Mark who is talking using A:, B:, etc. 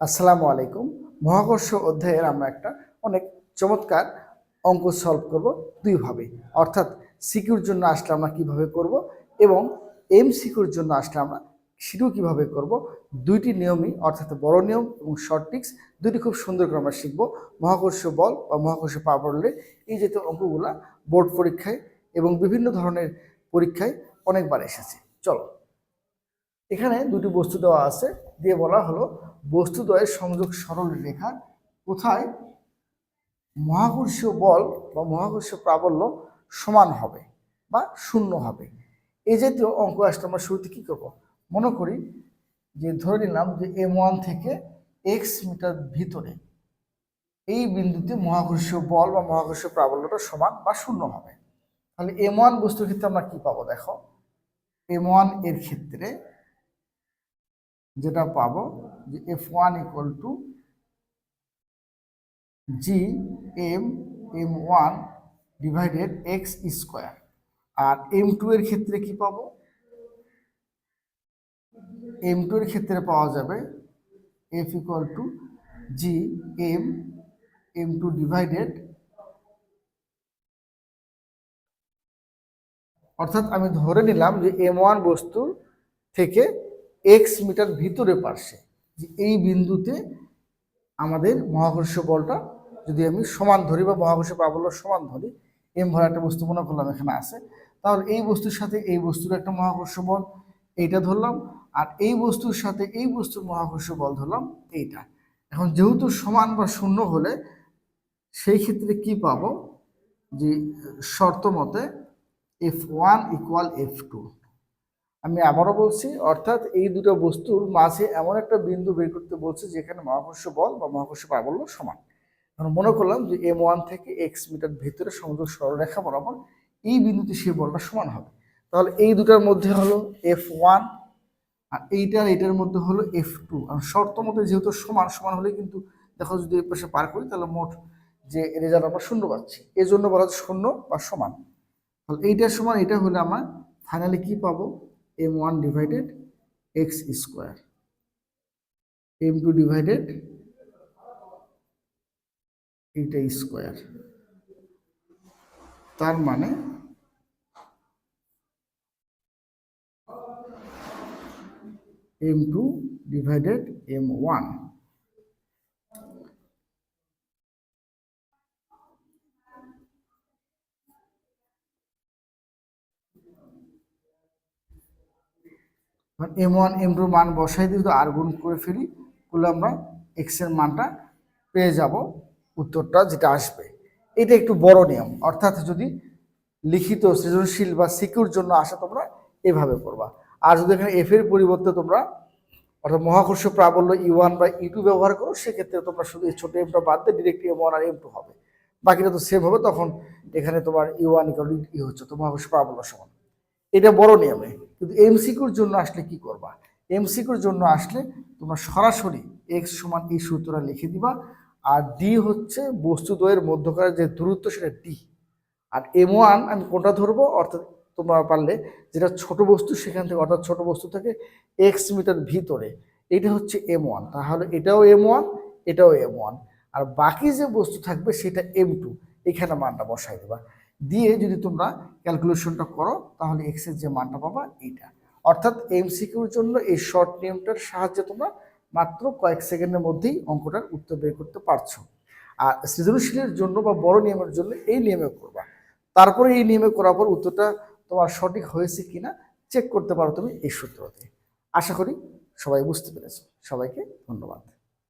A: আসসালামু আলাইকুম। মহাকর্ষ অধ্যায়ের আমরা একটা অনেক চমৎকার অঙ্ক সলভ করব দুইভাবে। অর্থাৎ সিকিউর জন্য আসলে আমরা কীভাবে করব এবং এম সিকিউর জন্য আসলে আমরা সেটাও কীভাবে করব। দুইটি নিয়মই, অর্থাৎ বড় নিয়ম এবং শর্ট টিক্স দুইটি খুব সুন্দর করে আমরা শিখব। মহাকর্ষ বল বা মহাকর্ষ পাবলে এই জাতীয় অঙ্কগুলা বোর্ড পরীক্ষায় এবং বিভিন্ন ধরনের পরীক্ষায় অনেকবার এসেছে। চলো। এখানে দুটি বস্তু দেওয়া আছে। দিয়ে বলা হলো, বস্তুদ্বয়ের সংযোগ সরল রেখা কোথায়? মহাকর্ষীয় বল বা মহাকর্ষীয় প্রাবল্য সমান হবে বা শূন্য হবে। এই জাতীয় অঙ্ক আসলে আমরা শুরুতে কী করব? মনে করি যে, ধরে নিলাম যে এম ওয়ান থেকে এক্স মিটার ভিতরে এই বিন্দুতে মহাকর্ষীয় বল বা মহাকর্ষীয় প্রাবল্যটা সমান বা শূন্য হবে। তাহলে এম ওয়ান বস্তুর ক্ষেত্রে আমরা কী পাবো দেখো? এম ওয়ানের ক্ষেত্রে যেটা পাবো যে F one equal to G M M one divided X square R M two এর ক্ষেত্রে কি পাবো? এম টু এর ক্ষেত্রে পাওয়া যাবে F equal to G M M two divided অর্থাৎ আমি ধরে নিলাম যে এম ওয়ান বস্তু থেকে এক্স মিটার ভিতরে পার্শ্বে যে এই বিন্দুতে আমাদের মহাকর্ষ বলটা যদি আমি সমান ধরি বা মহাকর্ষ প্রাবল্য সমান ধরি এম ভরা একটা বস্তু, মনে করলাম এখানে আছে, তাহলে এই বস্তুর সাথে এই বস্তুর একটা মহাকর্ষ বল, এইটা ধরলাম, আর এই বস্তুর সাথে এই বস্তুর মহাকর্ষ বল ধরলাম, এইটা। এখন যেহেতু সমান বা শূন্য হলে, সেই ক্ষেত্রে কি পাবো? যে শর্ত মতে F one equal F two আমি আবারও বলছি, অর্থাৎ এই দুটো বস্তুর মাঝে এমন একটা বিন্দু বের করতে বলছে যেখানে মহাকর্ষ বল বা মহাকর্ষ প্রাবল্য সমান। এখন মনে করলাম যে এম ওয়ান থেকে এক্স মিটার ভেতরে সংযোগ সরলরেখা বরাবর এই বিন্দুতে সেই বলটা সমান হবে। তাহলে এই দুটার মধ্যে হলো এফ ওয়ান আর এইটার এইটার মধ্যে হলো এফ টু আর শর্ত মধ্যে যেহেতু সমান সমান হলে কিন্তু দেখো যদি এই পাশে পার করি তাহলে মোট যে রেজাল্ট আমরা শূন্য পাচ্ছি। এই জন্য বলা হচ্ছে শূন্য বা সমান। তাহলে এইটার সমান, এটা হলে আমার ফাইনালি কি পাবো? M one divided X square M two divided এইটা স্কোয়ার তার মানে M two divided M one M one M টুর মান বসাই দিয়ে যদি আর গুণ করে ফেলি করলে আমরা এক্সের মানটা পেয়ে যাব, উত্তরটা যেটা আসবে। এটা একটু বড় নিয়ম, অর্থাৎ যদি লিখিত সৃজনশীল বা সিকিউর জন্য আসা তোমরা এভাবে করবা। আর যদি এখানে এফ এর পরিবর্তে তোমরা অর্থাৎ মহাকর্ষ প্রাবল্য ই ওয়ান বা ই টু ব্যবহার করো সেক্ষেত্রে তোমরা শুধু এই ছোটো এমটা বাদ দিয়ে ডিরেক্ট এম ওয়ান আর এম টু হবে। বাকিটা তো সেম হবে, তখন এখানে তোমার ই ওয়ান ই হচ্ছে তো মহাকর্ষ প্রাবল্য সমান। এটা বড় নিয়মে। কিন্তু এমসিকিউর জন্য আসলে কি করবা? এমসিকিউর জন্য আসলে তোমরা সরাসরি এক্স সমান এই সূত্রটা লিখে দিবা। আর ডি হচ্ছে বস্তুদ্বয়ের মধ্যকার যে দূরত্ব সেটা ডি আর এম ওয়ান আমি কোনটা ধরবো? অর্থাৎ তোমরা পারলে যেটা ছোট বস্তু সেখান থেকে অর্থাৎ ছোট বস্তু থেকে এক্স মিটার ভিতরে, এটা হচ্ছে এম ওয়ান তাহলে এটাও এম ওয়ান এটাও এম ওয়ান আর বাকি যে বস্তু থাকবে সেটা এম টু এখানে মানটা বসাই দেবা। দিয়ে যদি তোমরা ক্যালকুলেশনটা করো, তাহলে এক্সের যে মানটা পাবা এইটা। অর্থাৎ এমসিকিউর জন্য এই শর্ট নিয়মটার সাহায্যে তোমরা মাত্র কয়েক সেকেন্ডের মধ্যেই অঙ্কটার উত্তর বের করতে পারছ। আর সৃজনশীলের জন্য বা বড় নিয়মের জন্য এই নিয়মে করবা। তারপরে এই নিয়মে করার পর উত্তরটা তোমার সঠিক হয়েছে কিনা চেক করতে পারো তুমি এই সূত্রতে। আশা করি সবাই বুঝতে পেরেছ। সবাইকে ধন্যবাদ।